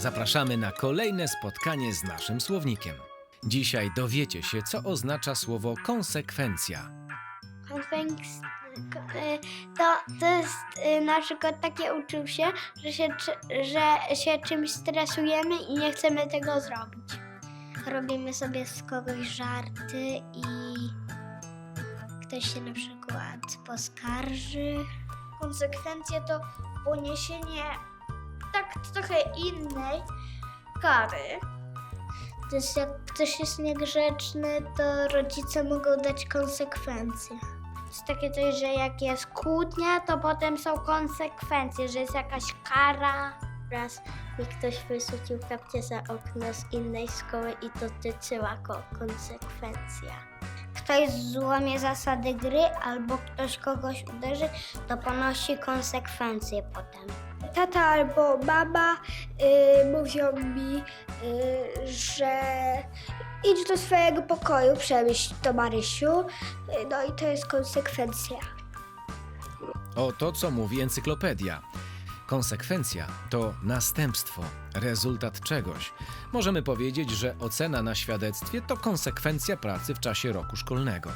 zapraszamy na kolejne spotkanie z naszym słownikiem. Dzisiaj dowiecie się, co oznacza słowo konsekwencja. Konfeks- ko- y, To, to jest y, na przykład takie uczył się, że się, że się czymś stresujemy i nie chcemy tego zrobić. Robimy sobie z kogoś żarty i ktoś się na przykład poskarży. Konsekwencje to poniesienie tak trochę innej kary. Jest jak ktoś jest niegrzeczny, to rodzice mogą dać konsekwencje. Jest takie coś, że jak jest kłótnia, to potem są konsekwencje, że jest jakaś kara. Raz mi ktoś wyrzucił kapcie za okno z innej szkoły i to tyczyła ko- konsekwencja. Ktoś złamie zasady gry albo ktoś kogoś uderzy, to ponosi konsekwencje potem. Tata albo mama y, mówią mi, y, że idź do swojego pokoju, przemyśl to Marysiu. Y, No i to jest konsekwencja. Oto co mówi encyklopedia. Konsekwencja to następstwo, rezultat czegoś. Możemy powiedzieć, że ocena na świadectwie to konsekwencja pracy w czasie roku szkolnego.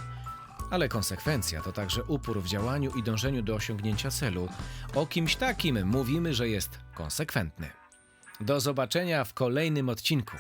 Ale konsekwencja to także upór w działaniu i dążeniu do osiągnięcia celu. O kimś takim mówimy, że jest konsekwentny. Do zobaczenia w kolejnym odcinku.